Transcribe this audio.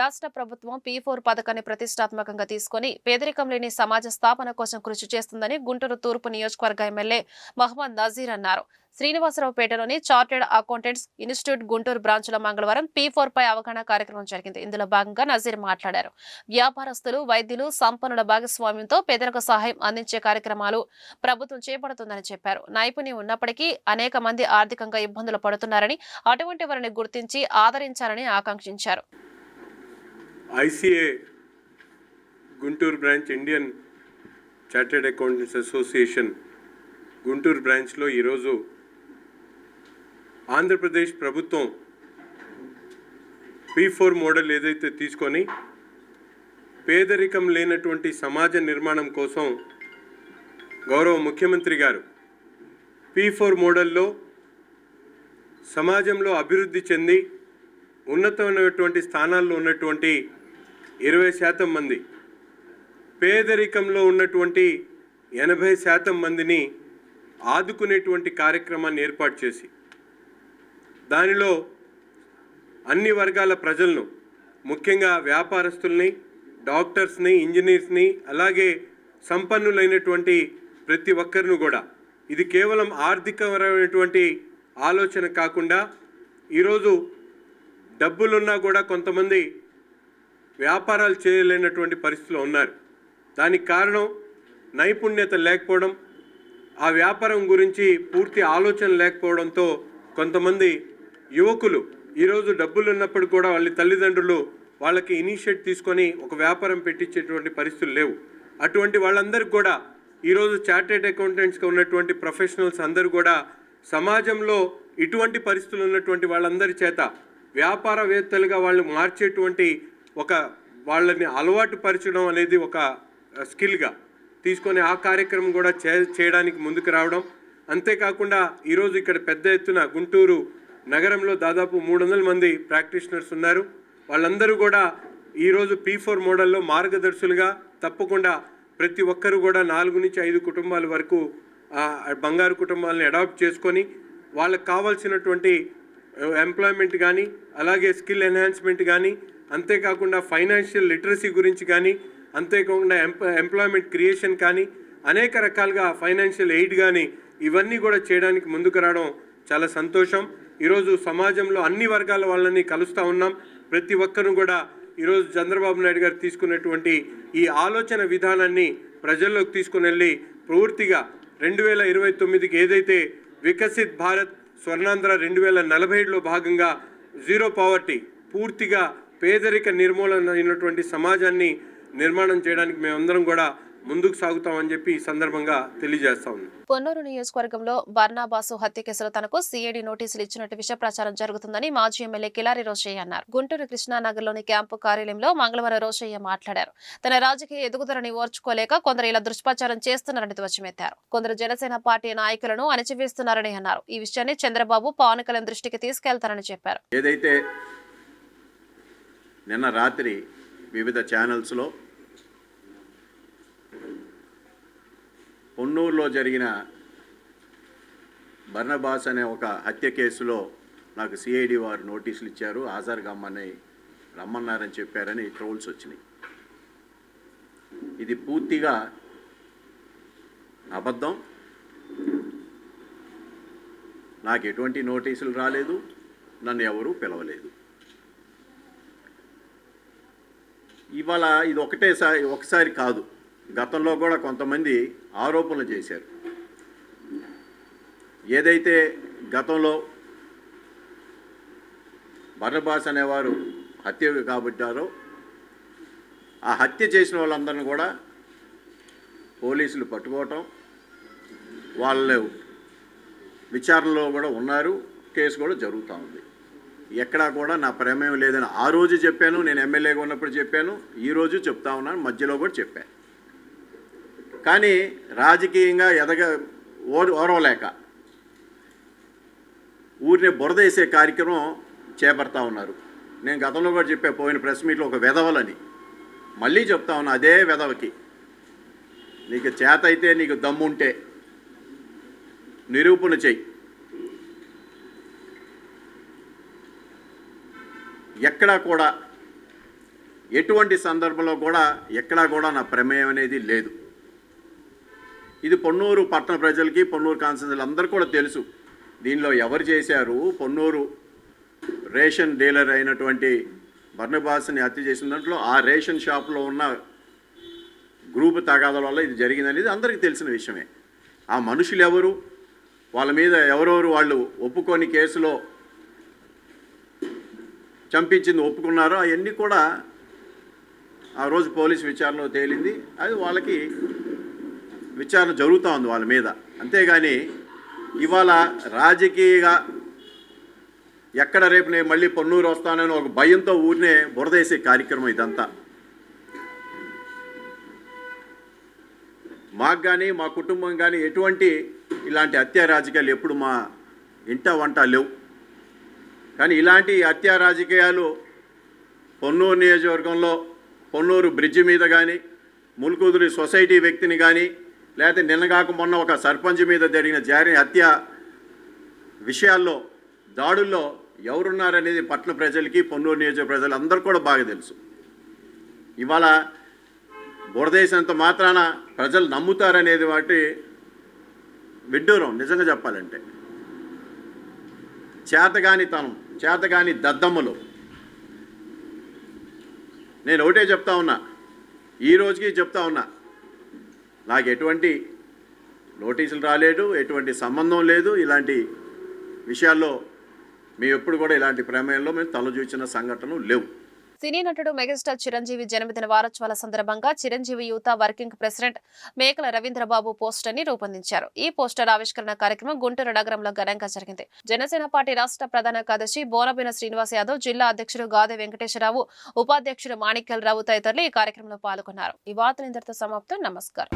రాష్ట్ర ప్రభుత్వం P four పథకాన్ని ప్రతిష్టాత్మకంగా తీసుకొని పేదరికం లేని సమాజ స్థాపన కోసం కృషి చేస్తుందని గుంటూరు తూర్పు నియోజకవర్గ ఎమ్మెల్యే మహమ్మద్ నజీర్ అన్నారు. శ్రీనివాసరావుపేటలోని చార్టెడ్ అకౌంటెంట్స్ ఇన్స్టిట్యూట్ గుంటూరు బ్రాంచ్లో మంగళవారం పీ ఫోర్ పై అవగాహన కార్యక్రమం జరిగింది. ఇందులో భాగంగా నజీర్ మాట్లాడారు. వ్యాపారస్తులు వైద్యులు సంపన్నుల భాగస్వామ్యంతో పేదలకు సహాయం అందించే కార్యక్రమాలు ప్రభుత్వం చేపడుతుందని చెప్పారు. నైపుణ్యం ఉన్నప్పటికీ అనేక మంది ఆర్థికంగా ఇబ్బందులు పడుతున్నారని అటువంటి వారిని గుర్తించి ఆదరించాలని ఆకాంక్షించారు. ICA Guntur branch Indian chartered accountants association Guntur బ్రాంచ్లో ఈరోజు ఆంధ్రప్రదేశ్ ప్రభుత్వం పీ ఫోర్ మోడల్ ఏదైతే తీసుకొని పేదరికం లేనటువంటి సమాజ నిర్మాణం కోసం గౌరవ ముఖ్యమంత్రి గారు పీ ఫోర్ మోడల్లో సమాజంలో అభివృద్ధి చెంది ఉన్నతమైనటువంటి స్థానాల్లో ఉన్నటువంటి ఇరవై శాతం మంది. పేదరికంలో ఉన్నటువంటి ఎనభై శాతం మందిని ఆదుకునేటువంటి కార్యక్రమాన్ని ఏర్పాటు చేసి దానిలో అన్ని వర్గాల ప్రజలను ముఖ్యంగా వ్యాపారస్తుల్ని డాక్టర్స్ని ఇంజనీర్స్ని అలాగే సంపన్నులైనటువంటి ప్రతి ఒక్కరిని కూడా. ఇది కేవలం ఆర్థికపరమైనటువంటి ఆలోచన కాకుండా ఈరోజు డబ్బులున్నా కూడా కొంతమంది వ్యాపారాలు చేయలేనటువంటి పరిస్థితిలో ఉన్నారు. దానికి కారణం నైపుణ్యత లేకపోవడం ఆ వ్యాపారం గురించి పూర్తి ఆలోచన లేకపోవడంతో కొంతమంది యువకులు ఈరోజు డబ్బులు ఉన్నప్పుడు కూడా వాళ్ళ తల్లిదండ్రులు వాళ్ళకి ఇనిషియేట్ తీసుకొని ఒక వ్యాపారం పెట్టించేటువంటి పరిస్థితులు లేవు. అటువంటి వాళ్ళందరికీ కూడా ఈరోజు చార్టెడ్ అకౌంటెంట్స్గా ఉన్నటువంటి ప్రొఫెషనల్స్ అందరూ కూడా సమాజంలో ఇటువంటి పరిస్థితులు ఉన్నటువంటి వాళ్ళందరి చేత వ్యాపారవేత్తలుగా వాళ్ళు మార్చేటువంటి ఒక వాళ్ళని అలవాటు పరచడం అనేది ఒక స్కిల్గా తీసుకొని ఆ కార్యక్రమం కూడా చే చేయడానికి ముందుకు రావడం. అంతేకాకుండా ఈరోజు ఇక్కడ పెద్ద ఎత్తున గుంటూరు నగరంలో దాదాపు మూడు వందల మంది ప్రాక్టీషనర్స్ ఉన్నారు. వాళ్ళందరూ కూడా ఈరోజు పీ ఫోర్ మోడల్లో మార్గదర్శులుగా తప్పకుండా ప్రతి ఒక్కరు కూడా నాలుగు నుంచి ఐదు కుటుంబాల వరకు బంగారు కుటుంబాలను అడాప్ట్ చేసుకొని వాళ్ళకు కావాల్సినటువంటి ఎంప్లాయ్మెంట్ కానీ అలాగే స్కిల్ ఎన్హాన్స్మెంట్ కానీ అంతేకాకుండా ఫైనాన్షియల్ లిటరసీ గురించి కానీ అంతేకాకుండా ఎంప్ ఎంప్లాయ్మెంట్ క్రియేషన్ కానీ అనేక రకాలుగా ఫైనాన్షియల్ ఎయిడ్ కానీ ఇవన్నీ కూడా చేయడానికి ముందుకు రావడం చాలా సంతోషం. ఈరోజు సమాజంలో అన్ని వర్గాల వాళ్ళని కలుస్తూ ఉన్నాం. ప్రతి ఒక్కరూ కూడా ఈరోజు చంద్రబాబు నాయుడు గారు తీసుకున్నటువంటి ఈ ఆలోచన విధానాన్ని ప్రజల్లోకి తీసుకుని వెళ్ళి పూర్తిగా రెండు వేల ఇరవై తొమ్మిదికి ఏదైతే వికసిత్ భారత్ స్వర్ణాంధ్ర రెండు వేల నలభై ఏడులో భాగంగా జీరో పావర్టీ పూర్తిగా పేదరిక నిర్మూలన అయినటువంటి సమాజాన్ని నిర్మాణం చేయడానికి మేమందరం కూడా ముందుకు సాగుతామని చెప్పి ఈ సందర్భంగా తెలియజేస్తా పొన్నూరు నియోజకవర్గంలో బర్నాబాసు హత్య కేసులో తనకు సీఐడి నోటీసులు ఇచ్చినట్టు విష ప్రచారం జరుగుతుందని మాజీ ఎమ్మెల్యే కిలారి రోషయ్య అన్నారు. గుంటూరు కృష్ణానగర్లోని క్యాంపు కార్యాలయంలో మంగళవారం రోషయ్య మాట్లాడారు. తన రాజకీయ ఎదుగుదలని ఓర్చుకోలేక కొందరు ఇలా దుష్ప్రచారం చేస్తున్నారని ధ్వజమెత్తారు. కొందరు జనసేన పార్టీ నాయకులను అణచివేస్తున్నారని అన్నారు. ఈ విషయాన్ని చంద్రబాబు పవన్ కళ్యాణ్ దృష్టికి తీసుకెళ్తారని చెప్పారు. ఏదైతే నిన్న రాత్రి వివిధ ఛానల్స్లో పొన్నూరులో జరిగిన బర్నబాస్ అనే ఒక హత్య కేసులో నాకు సిఐడి వారు నోటీసులు ఇచ్చారు. హాజరు గమ్మని రమ్మన్నారని చెప్పారని ట్రోల్స్ వచ్చినాయి. ఇది పూర్తిగా అబద్ధం. నాకు ఎటువంటి నోటీసులు రాలేదు. నన్ను ఎవరూ పిలవలేదు. ఇవాళ ఇది ఒకటేసారి ఒకసారి కాదు. గతంలో కూడా కొంతమంది ఆరోపణలు చేశారు. ఏదైతే గతంలో బర్రబాస్ అనేవారు హత్య కాబట్టారో ఆ హత్య చేసిన వాళ్ళందరిని కూడా పోలీసులు పట్టుకోవటం వాళ్ళు విచారణలో కూడా ఉన్నారు కేసు కూడా జరుగుతూ ఉంది. ఎక్కడా కూడా నా ప్రమేయం లేదని ఆ రోజు చెప్పాను నేను ఎమ్మెల్యేగా ఉన్నప్పుడు చెప్పాను ఈ రోజు చెప్తా ఉన్నాను మధ్యలో కూడా చెప్పాను కానీ రాజకీయంగా ఎదగ ఓరవలేక ఊరిని బురద వేసే కార్యక్రమం చేపడతా ఉన్నారు. నేను గతంలో కూడా చెప్పా పోయిన ప్రెస్ మీట్లో ఒక వెధవలని. మళ్ళీ చెప్తా ఉన్నా అదే వెధవకి. నీకు చేత అయితే నీకు దమ్ముంటే నిరూపణ చెయ్యి. ఎక్కడా కూడా ఎటువంటి సందర్భంలో కూడా ఎక్కడా కూడా నా ప్రమేయం అనేది లేదు. ఇది పొన్నూరు పట్టణ ప్రజలకి పొన్నూరు కాన్స్టిట్యూన్సీలు అందరూ కూడా తెలుసు. దీనిలో ఎవరు చేశారు? పొన్నూరు రేషన్ డీలర్ అయినటువంటి బర్ణబాస్ని హత్య చేసిన దాంట్లో ఆ రేషన్ షాప్లో ఉన్న గ్రూప్ తగాదాల వల్ల ఇది జరిగిందనేది అందరికీ తెలిసిన విషయమే. ఆ మనుషులు ఎవరు? వాళ్ళ మీద ఎవరెవరు వాళ్ళు ఒప్పుకొని కేసులో చంపించింది ఒప్పుకున్నారో అవన్నీ కూడా ఆ రోజు పోలీస్ విచారణలో తేలింది. అది వాళ్ళకి విచారణ జరుగుతూ ఉంది వాళ్ళ మీద. అంతేగాని ఇవాళ రాజకీయగా ఎక్కడ రేపు నేను మళ్ళీ పొన్నూరు వస్తానని ఒక భయంతో ఊరినే బురదేసే కార్యక్రమం ఇదంతా. మాకు కానీ మా కుటుంబం కానీ ఎటువంటి ఇలాంటి హత్యా రాజకీయాలు ఎప్పుడు మా ఇంట వంట లేవు. కానీ ఇలాంటి హత్యా రాజకీయాలు పొన్నూరు నియోజకవర్గంలో పొన్నూరు బ్రిడ్జి మీద కానీ ములుకుదురి సొసైటీ వ్యక్తిని కానీ లేకపోతే నిన్నగాక మొన్న ఒక సర్పంచ్ మీద జరిగిన జారీ హత్య విషయాల్లో దాడుల్లో ఎవరున్నారనేది పట్టణ ప్రజలకి పొన్నూరు నియోజక ప్రజలు అందరు కూడా బాగా తెలుసు. ఇవాళ బురదేశంత మాత్రాన ప్రజలు నమ్ముతారనేది వాటి విడ్డూరం నిజంగా చెప్పాలంటే. చేతగానితనం చేతగాని దద్దమ్మలు. నేను ఒకటే చెప్తా ఉన్నా ఈ రోజుకి చెప్తా ఉన్నా నాకు ఎటువంటి నోటీసులు రాలేదు ఎటువంటి సంబంధం లేదు ఇలాంటి విషయాల్లో మేము ఎప్పుడు కూడా ఇలాంటి ప్రమేయంలో మేము తలచూచిన సంఘటనలు లేవు. సినీ నటుడు మెగాస్టార్ చిరంజీవి జన్మదిన వారోత్సవాల సందర్భంగా చిరంజీవి యూత వర్కింగ్ ప్రెసిడెంట్ మేకల రవీంద్రబాబు పోస్టర్ని రూపొందించారు. ఈ పోస్టర్ ఆవిష్కరణ కార్యక్రమం గుంటూరు నగరంలో ఘనంగా జరిగింది. జనసేన పార్టీ రాష్ట్ర ప్రధాన కార్యదర్శి బోనబిన శ్రీనివాస్ యాదవ్ జిల్లా అధ్యక్షుడు గాదె వెంకటేశ్వరరావు ఉపాధ్యక్షుడు మాణిక్యల్ రావు తదితరులు ఈ కార్యక్రమంలో పాల్గొన్నారు. ఈ వార్తలు ఇంతటితో సమాప్తం. నమస్కారం.